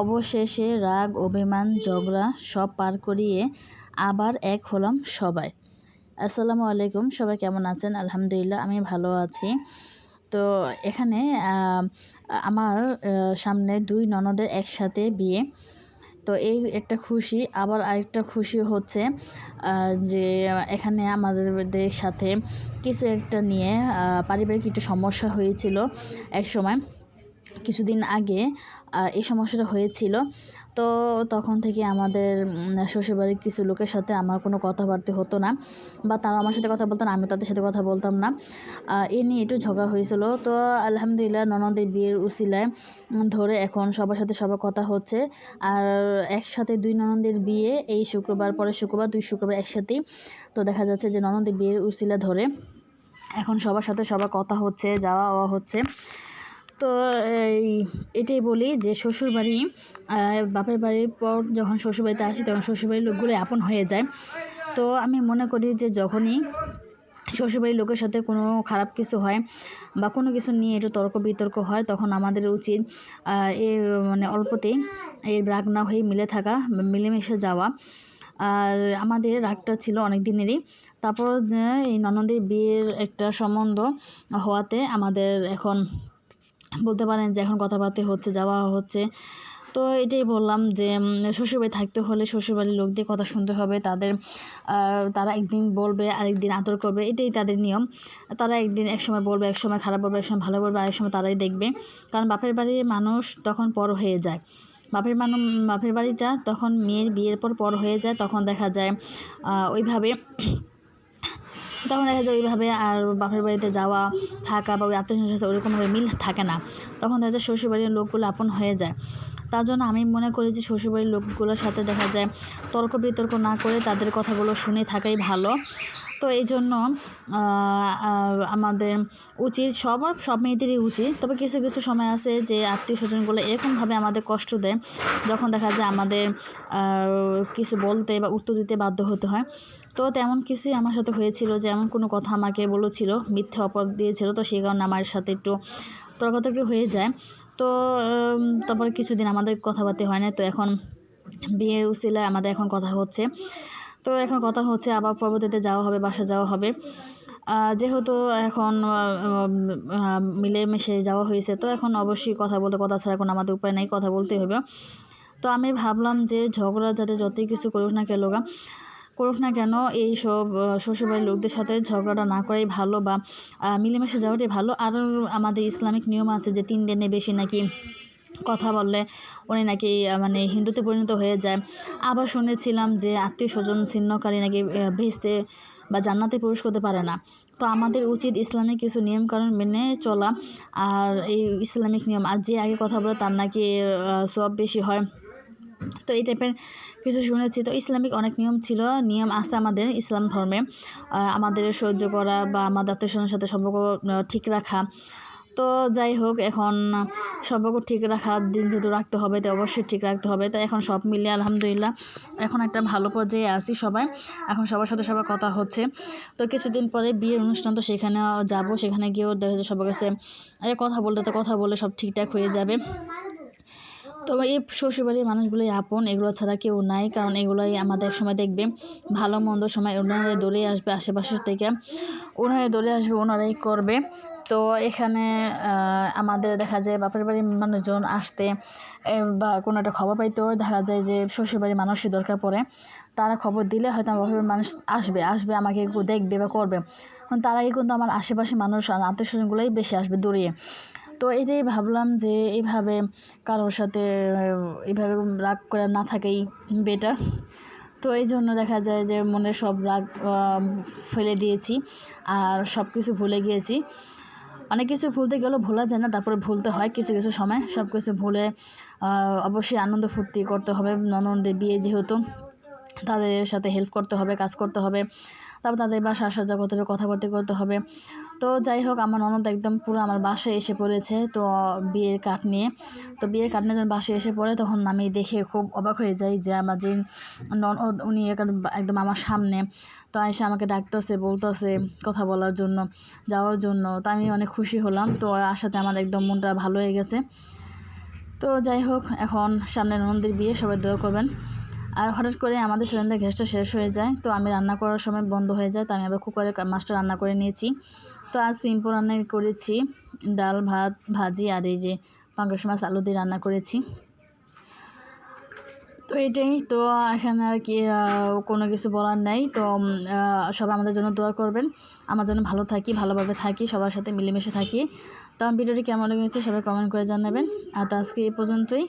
অবশেষে রাগ, অভিমান, ঝগড়া সব পার করিয়ে আবার এক হলাম সবাই। আসসালামু আলাইকুম, সবাই কেমন আছেন? আলহামদুলিল্লাহ, আমি ভালো আছি। তো এখানে আমার সামনে দুই ননদের একসাথে বিয়ে। তো এই একটা খুশি, আবার আরেকটা খুশি হচ্ছে যে এখানে আমাদের সাথে কিছু একটা নিয়ে পারিবারিক একটু সমস্যা হয়েছিল এক সময়। কিছুদিন আগে এই সমস্যাটা হয়েছিল। তো তখন থেকে আমাদের শ্বশুরবাড়ির কিছু লোকের সাথে আমার কোনো কথাবার্তা হতো না বা তারা আমার সাথে কথা বলতো না আমি তাদের সাথে কথা বলতাম না। এ নিয়ে একটু ঝগড়া হয়েছিল। তো আলহামদুলিল্লাহ ননদের বিয়ের উসিলায় ধরে এখন সবার সাথে সবার কথা হচ্ছে। আর একসাথে দুই ননদের বিয়ে, এই শুক্রবার পরে শুক্রবার, দুই শুক্রবার একসাথেই। তো দেখা যাচ্ছে যে ননদের বিয়ের উসিলা ধরে এখন সবার সাথে সবার কথা হচ্ছে যাওয়া আওয়া হচ্ছে। তো, এই, এটাই বলি যে শ্বশুরবাড়ি বাপের বাড়ির পর যখন শ্বশুরবাড়িতে আসি তখন শ্বশুরবাড়ির লোকগুলো আপন হয়ে যায়। তো আমি মনে করি যে যখনই শ্বশুরবাড়ির লোকের সাথে কোনো খারাপ কিছু হয় বা কোনো কিছু নিয়ে একটু তর্ক বিতর্ক হয়, তখন আমাদের উচিত এ মানে অল্পতেই এই রাগ না হয়ে মিলে থাকা, মিলেমিশে যাওয়া। আর আমাদের রাগটা ছিল অনেক দিনেরই তারপর এই ননদের বিয়ের একটা সম্বন্ধ হওয়াতে আমাদের এখন বলতে পারেন যে এখন কথাবার্তা হচ্ছে, যাওয়া হচ্ছে। তো এটাই বললাম যে শ্বশুরবাড়ি থাকতে হলে শ্বশুরবাড়ির লোকদের কথা শুনতে হবে। তাদের তারা একদিন বলবে, আরেকদিন আদর করবে। এটাই তাদের নিয়ম। তারা একদিন এক সময় বলবে এক সময় খারাপ বলবে এক সময় ভালো বলবে, আরেক সময় তারাই দেখবে। কারণ বাপের বাড়ির মানুষ তখন পর হয়ে যায়। বাপের মানুষ বাপের বাড়িটা তখন মেয়ের বিয়ের পর পর হয়ে যায়। তখন দেখা যায় ওইভাবে তখন দেখা যায় ওইভাবে আর বাপের বাড়িতে যাওয়া, থাকা বা ওই আত্মীয় সাথে ওরকমভাবে মিল থাকে না। তখন দেখা যায় শ্বশুরবাড়ির লোকগুলো আপন হয়ে যায়। তার জন্য আমি মনে করি যে শ্বশুরবাড়ির লোকগুলোর সাথে দেখা যায় তর্ক বিতর্ক না করে তাদের কথাগুলো শুনে থাকাই ভালো। তো এই জন্য আমাদের উচিত সবার, সব মেয়েদেরই উচিত। তবে কিছু কিছু সময় আছে যে আত্মীয় স্বজনগুলো এরকমভাবে আমাদের কষ্ট দেয়। যখন দেখা যায় আমাদের কিছু বলতে বা উত্তর দিতে বাধ্য হতে হয়। তো তেমন কিছুই আমার সাথে হয়েছিল যে এমন কোনো কথা আমাকে বলেছিল, মিথ্যে অপরাধ দিয়েছিল, তো সেই কারণে আমার সাথে একটু তর্কাতর্কি হয়ে যায়। তো তারপরে কিছুদিন আমাদের কথাবার্তা হয় না তো এখন বিয়ের উচিলায় আমাদের এখন কথা হচ্ছে। তো এখন কথা হচ্ছে আবার পরবর্তীতে যাওয়া হবে বাসা যাওয়া হবে। যেহেতু এখন মিলেমিশে যাওয়া হয়েছে, তো এখন অবশ্যই কথা বলতে, কথা ছাড়া এখন আমাদের উপায় নেই, কথা বলতে হবে তো আমি ভাবলাম যে ঝগড়া যাতে যতই কিছু করুক না কেন করুক না কেন এই সব শ্বশুরবাড়ির লোকদের সাথে ঝগড়াটা না করাই ভালো বা মিলেমিশে যাওয়াটাই ভালো। আর আমাদের ইসলামিক নিয়ম আছে যে তিন দিনে বেশি নাকি কথা বললে উনি নাকি মানে হিন্দুতে পরিণত হয়ে যায়। আবার শুনেছিলাম যে আত্মীয় স্বজন ছিন্নকারী নাকি ভেস্তে বা জান্নাতে প্রবেশ করতে পারে না। তো আমাদের উচিত ইসলামিক কিছু নিয়মকানুন মেনে চলা আর এই ইসলামিক নিয়ম। আর যে আগে কথা বলে তার নাকি সব বেশি হয়। তো এই টাইপের কিছু শুনেছি। তো ইসলামিক অনেক নিয়ম ছিল, নিয়ম আছে আমাদের ইসলাম ধর্মে। আমাদের সহ্য করা বা আমাদের আত্মীয় সাথে সম্পর্ক ঠিক রাখা। তো যাই হোক, এখন সম্পর্ক ঠিক রাখার দিন যেহেতু রাখতে হবে তো অবশ্যই ঠিক রাখতে হবে। তো এখন সব মিলিয়ে আলহামদুলিল্লাহ, এখন একটা ভালো পর্যায়ে আছি সবাই। এখন সবার সাথে সবার কথা হচ্ছে। তো কিছুদিন পরে বিয়ের অনুষ্ঠান, তো সেখানে যাব। সেখানে গিয়েও দেখা যায় সবার কাছে কথা বলতে তো কথা বলে সব ঠিকঠাক হয়ে যাবে। তবে এই শ্বশুরবাড়ির মানুষগুলোই আপন, এগুলো ছাড়া কেউ নাই। কারণ এগুলোই আমাদের সময় দেখবে, ভালো মন্দ সময় ওনারাই দৌড়ে আসবে আশেপাশের থেকে। ওনারাই দৌড়ে আসবে, ওনারাই করবে। তো এখানে আমাদের দেখা যায় বাপের বাড়ির মানুষজন আসতে বা কোনো একটা খবর পাইতেও দেখা যায় যে শ্বশুরবাড়ির মানুষই দরকার পড়ে। তারা খবর দিলে হয়তো আমার বাপের মানুষ আসবে আসবে, আমাকে দেখবে বা করবে। তারাই কিন্তু আমার আশেপাশে মানুষ আর আত্মীয় স্বজনগুলোই বেশি আসবে দৌড়িয়ে। তো এটাই ভাবলাম যে এইভাবে কারোর সাথে এইভাবে রাগ করে না থাকেই বেটার। তো এই জন্য দেখা যায় যে মনে সব রাগ ফেলে দিয়েছি আর সব কিছু ভুলে গিয়েছি। অনেক কিছু ভুলতে গেলেও ভোলা যায় না, তারপরে ভুলতে হয় কিছু কিছু সময়। সব কিছু ভুলে অবশ্যই আনন্দ ফুর্তি করতে হবে। ননদের বিয়ে যেহেতু, তাদের সাথে হেল্প করতে হবে, কাজ করতে হবে। তারপর তাদের বাসা আসা যাওয়া করতে হবে কথাবার্তা করতে হবে। তো যাই হোক, আমার ননদ একদম পুরো আমার বাসায় এসে পড়েছে তো বিয়ের কাঠ নিয়ে। তো বিয়ের কাঠ নিয়ে যখন বাসায় এসে পড়ে, তখন আমি দেখে খুব অবাক হয়ে যাই যে আমার যে ননদ, উনি একদম আমার সামনে। তো এসে আমাকে ডাকতেছে, বলতেছে কথা বলার জন্য, যাওয়ার জন্য। তো আমি অনেক খুশি হলাম। তো আসাতে আমার একদম মনটা ভালো হয়ে গেছে। তো যাই হোক, এখন সামনে ননদের বিয়ে, সবাই দোয়া করবেন। আর হঠাৎ করে আমাদের সিলিন্ডার গ্যাসটা শেষ হয়ে যায়। তো আমি রান্না করার সময় বন্ধ হয়ে যায়, তো আমি আবার কুকারে মাছটা রান্না করে নিয়েছি। তো আজ সিম্পল রান্না করেছি। ডাল, ভাত, ভাজি আর এই যে পাঙ্গাস মাছ, আলু দিয়ে রান্না করেছি। তো এটাই, তো এখানে আর কি কোনো কিছু বলার নেই। তো সবাই আমাদের জন্য দোয়া করবেন। আমার জন্য ভালো থাকি, ভালোভাবে থাকি, সবার সাথে মিলেমিশে থাকি। তো আমার ভিডিওটি কেমন লেগেছে সবাই কমেন্ট করে জানাবেন। আর তো আজকে এই পর্যন্তই।